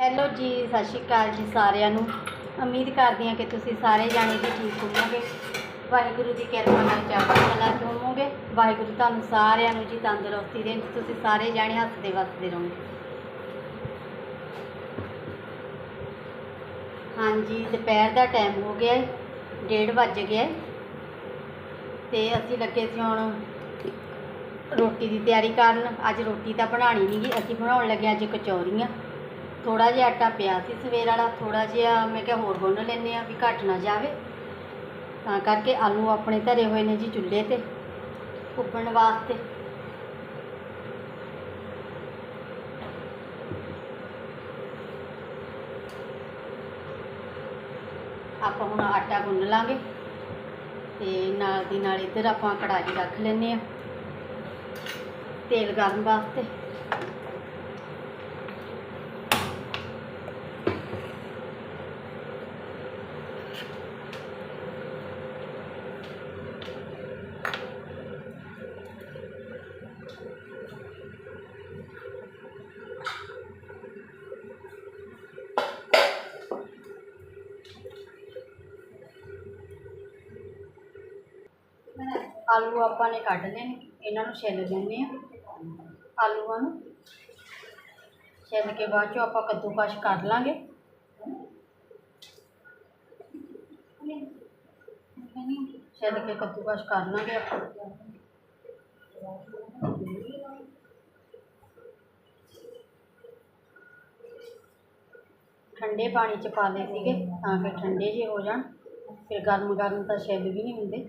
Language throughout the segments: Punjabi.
ਹੈਲੋ ਜੀ, ਸਤਿ ਸ਼੍ਰੀ ਅਕਾਲ ਜੀ ਸਾਰਿਆਂ ਨੂੰ। ਉਮੀਦ ਕਰਦੀ ਹਾਂ ਕਿ ਤੁਸੀਂ ਸਾਰੇ ਜਾਣੇ ਜੀ ਠੀਕ ਹੋਵੋਗੇ। ਵਾਹਿਗੁਰੂ ਦੀ ਕਿਰਪਾ ਨਾਲ ਚੜ੍ਹਦੀ ਕਲਾ 'ਚ ਹੋਵੋਗੇ। ਵਾਹਿਗੁਰੂ ਤੁਹਾਨੂੰ ਸਾਰਿਆਂ ਨੂੰ ਜੀ ਤੰਦਰੁਸਤੀ ਦੇਣ ਤੁਸੀਂ ਸਾਰੇ ਜਾਣੇ ਹੱਸਦੇ ਵਸਦੇ ਰਹੋਗੇ। ਹਾਂਜੀ, ਦੁਪਹਿਰ ਦਾ ਟਾਈਮ ਹੋ ਗਿਆ ਹੈ, ਡੇਢ ਵੱਜ ਗਿਆ ਹੈ। ਤੇ ਅਸੀਂ ਲੱਗੇ ਸੀ ਹੁਣ ਰੋਟੀ ਦੀ ਤਿਆਰੀ ਕਰਨ। ਅੱਜ ਰੋਟੀ ਤਾਂ ਬਣਾਣੀ ਨਹੀਂ ਗੀ, ਅਸੀਂ ਬਣਾਉਣ ਲੱਗੇ ਅੱਜ ਕਚੌਰੀਆਂ। ਥੋੜਾ ਜਿਹਾ ਆਟਾ ਪਿਆ ਸੀ ਸਵੇਰ ਵਾਲਾ ਥੋੜਾ ਜਿਹਾ ਮੈਂ ਕਿਹਾ ਹੋਰ ਗੁੰਨ ਲੈਂਦੇ ਆ ਵੀ ਘੱਟ ਨਾ ਜਾਵੇ। ਤਾਂ ਕਰਕੇ ਆਲੂ ਆਪਣੇ ਧਰੇ ਹੋਏ ਨੇ ਜੀ ਚੁੱਲ੍ਹੇ ਤੇ ਉੱਬਣ ਵਾਸਤੇ। ਆਪਾਂ ਹੁਣ ਆਟਾ ਗੁੰਨ ਲਾਂਗੇ ਤੇ ਨਾਲ ਦੀ ਨਾਲ ਇੱਧਰ ਆਪਾਂ ਕੜਾਹੀ ਰੱਖ ਲੈਂਦੇ ਆ ਤੇਲ ਗਰਮ ਵਾਸਤੇ। ਆਲੂ ਆਪਾਂ ਨੇ ਕੱਢ ਲਏ ਇਹਨਾਂ ਨੂੰ ਛਿੱਲ ਲੈਂਦੇ ਆ ਆਲੂਆਂ ਨੂੰ। ਛਿੱਲ ਕੇ ਬਾਅਦ ਚੋਂ ਆਪਾਂ ਕੱਦੂਕਸ਼ ਕਰ ਲਾਂਗੇ। ਛਿੱਲ ਕੇ ਕੱਦੂਕਸ਼ ਕਰ ਲਾਂਗੇ ਆਪਾਂ। ਠੰਡੇ ਪਾਣੀ ਚ ਪਾ ਲਏ ਸੀਗੇ ਤਾਂ ਕਿ ਠੰਡੇ ਜਿਹੇ ਹੋ ਜਾਣ, ਫਿਰ ਗਰਮ ਗਰਮ ਤਾਂ ਛਿੱਲ ਵੀ ਨਹੀਂ ਹੁੰਦੇ।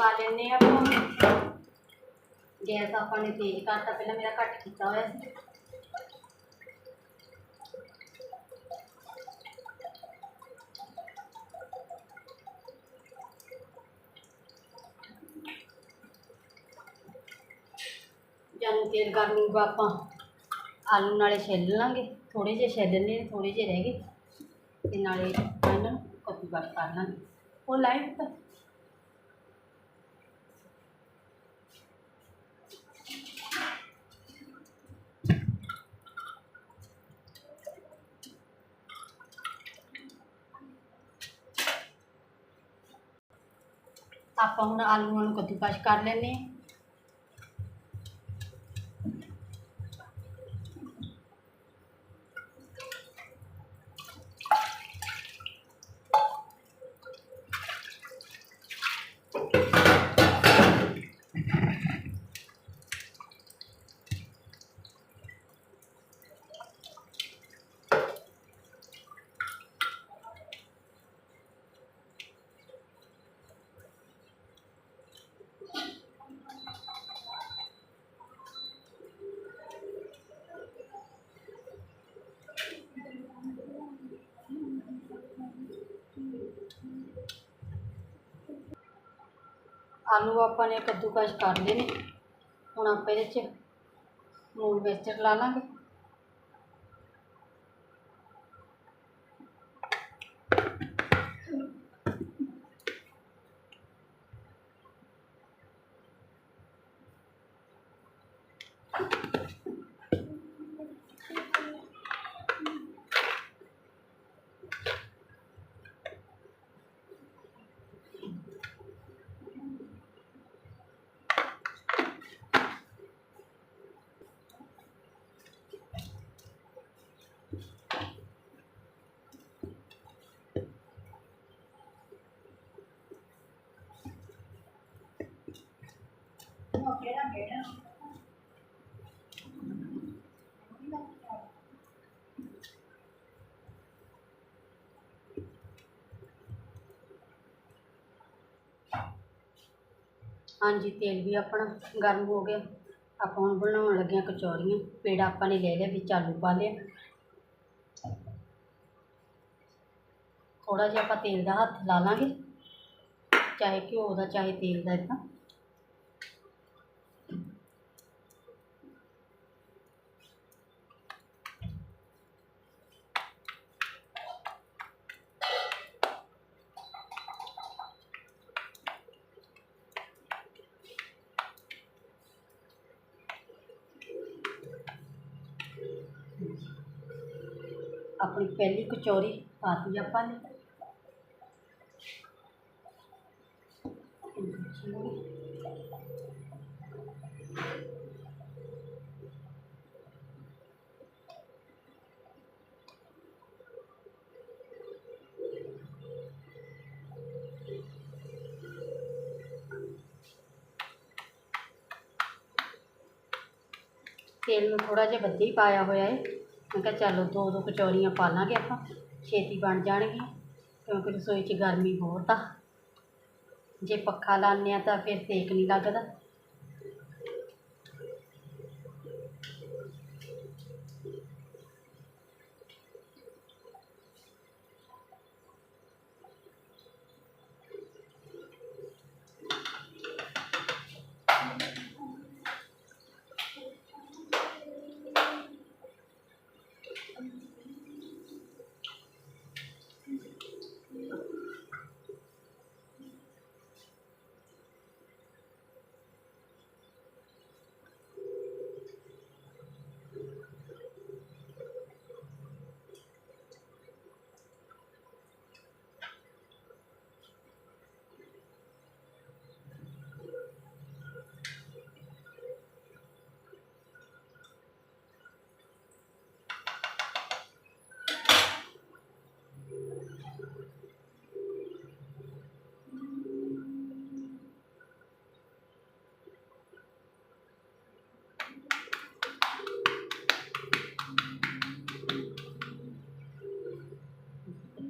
ਪਾ ਲੈਂਦੇ ਆ ਆਪਾਂ। ਗੈਸ ਆਪਾਂ ਨੇ ਤੇਜ਼ ਕਰਤਾ, ਪਹਿਲਾਂ ਮੇਰਾ ਘੱਟ ਕੀਤਾ ਹੋਇਆ ਸੀ। ਜਦੋਂ ਤੇਲ ਕਰ ਹੋਊਗਾ ਆਪਾਂ ਆਲੂ ਨਾਲੇ ਛਿੱਲ ਲਾਂਗੇ। ਥੋੜੇ ਜਿਹੇ ਛਿੱਲਣੇ ਨੇ ਥੋੜੇ ਜਿਹੇ ਰਹਿ ਗਏ। ਤੇ ਨਾਲੇ ਇਹਨਾਂ ਨੂੰ ਕੱਦੂ ਕਰ ਲਾਂਗੇ। ਉਹ ਲਾਈਟ ਆਪਾਂ ਹੁਣ ਆਲੂਆਂ ਨੂੰ ਕੱਦੂਕਸ਼ ਕਰ ਲੈਂਦੇ ਹਾਂ। ਆਲੂ ਆਪਾਂ ਨੇ ਕੱਦੂਕਸ਼ ਕਰ ਲਏ ਨੇ। ਹੁਣ ਆਪਾਂ ਇਹਦੇ 'ਚ ਲੂਣ ਮਿਰਚ ਲਾ ਲਾਂਗੇ। ਹਾਂਜੀ, ਤੇਲ ਵੀ ਆਪਣਾ ਗਰਮ ਹੋ ਗਿਆ। ਆਪਾਂ ਹੁਣ ਬਣਾਉਣ ਲੱਗੇ ਹਾਂ ਕਚੌਰੀਆਂ। ਪੇੜਾ ਆਪਾਂ ਨੇ ਲੈ ਲਿਆ, ਵਿੱਚ ਆਲੂ ਪਾ ਲਿਆ ਥੋੜਾ ਜਿਹਾ ਆਪਾਂ ਤੇਲ ਦਾ ਹੱਥ ਲਾ ਲਾਂਗੇ। ਚਾਹੇ ਘਿਓ ਦਾ, ਚਾਹੇ ਤੇਲ ਦਾ ਇਦਾਂ ਆਪਣੀ ਪਹਿਲੀ ਕਚੌਰੀ ਪਾਤੀ ਆਪਾਂ ਨੇ ਤੇਲ ਨੂੰ ਥੋੜਾ ਜਿਹਾ ਵੱਧੇ ਹੀ ਪਾਇਆ ਹੋਇਆ ਹੈ ਮੈਂ ਕਿਹਾ ਚਲੋ ਦੋ ਦੋ ਕਚੌਰੀਆਂ ਪਾ ਲਾਂਗੇ ਆਪਾਂ, ਛੇਤੀ ਬਣ ਜਾਣਗੀਆਂ, ਕਿਉਂਕਿ ਰਸੋਈ 'ਚ ਗਰਮੀ ਬਹੁਤ ਆ। ਜੇ ਪੱਖਾ ਲਾਉਂਦੇ ਹਾਂ ਤਾਂ ਫਿਰ ਸੇਕ ਨਹੀਂ ਲੱਗਦਾ।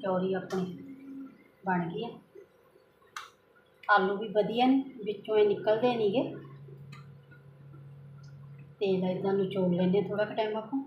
ਕਚੌਰੀ ਆਪਣੀ ਬਣ ਗਈ ਆ ਆਲੂ ਵੀ ਵਧੀਆ ਨੇ, ਵਿੱਚੋਂ ਇਹ ਨਿਕਲਦੇ ਨਹੀਂਗੇ ਤੇਲ ਇਦਾਂ ਨਿਚੋੜ ਲੈਂਦੇ ਥੋੜਾ ਕੁ ਟਾਈਮ ਆਪਾਂ।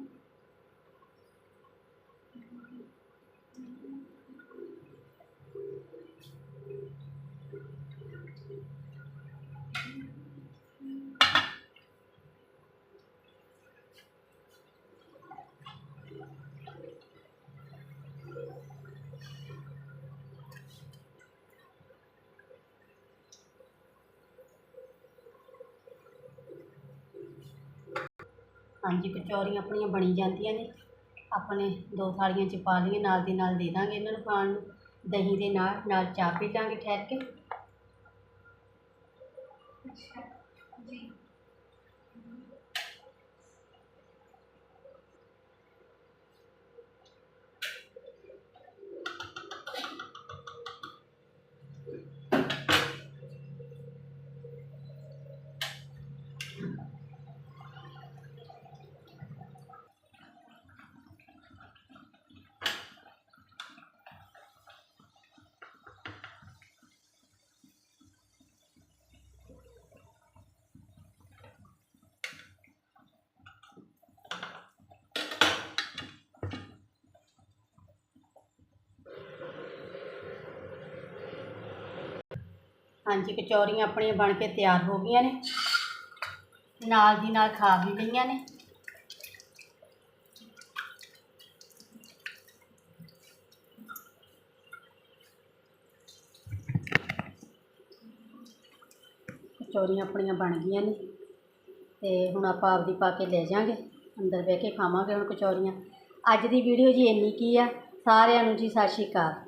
ਹਾਂਜੀ, ਕਚੌਰੀਆਂ ਆਪਣੀਆਂ ਬਣੀ ਜਾਂਦੀਆਂ ਨੇ। ਆਪਣੇ ਦੋ ਥਾਲੀਆਂ 'ਚ ਪਾ ਲਈਏ, ਨਾਲ ਦੀ ਨਾਲ ਦੇ ਦਾਂਗੇ ਇਹਨਾਂ ਨੂੰ ਖਾਣ ਨੂੰ। ਦਹੀਂ ਦੇ ਨਾਲ ਨਾਲ ਚਾਹ ਪੀ ਲਾਂਗੇ ਠਹਿਰ ਕੇ। ਹਾਂਜੀ, ਕਚੌਰੀਆਂ ਆਪਣੀਆਂ ਬਣ ਕੇ ਤਿਆਰ ਹੋ ਗਈਆਂ ਨੇ। ਨਾਲ ਦੀ ਨਾਲ ਖਾ ਵੀ ਲਈਆਂ ਨੇ। ਕਚੌਰੀਆਂ ਆਪਣੀਆਂ ਬਣ ਗਈਆਂ ਨੇ ਤੇ ਹੁਣ ਆਪਾਂ ਆਪਦੀ ਪਾ ਕੇ ਲੈ ਜਾਾਂਗੇ ਅੰਦਰ ਬਹਿ ਕੇ ਖਾਵਾਂਗੇ ਹੁਣ ਕਚੌਰੀਆਂ। ਅੱਜ ਦੀ ਵੀਡੀਓ ਜੀ ਇੰਨੀ ਕੀ ਆ। ਸਾਰਿਆਂ ਨੂੰ ਜੀ ਸਤਿ ਸ਼੍ਰੀ ਅਕਾਲ।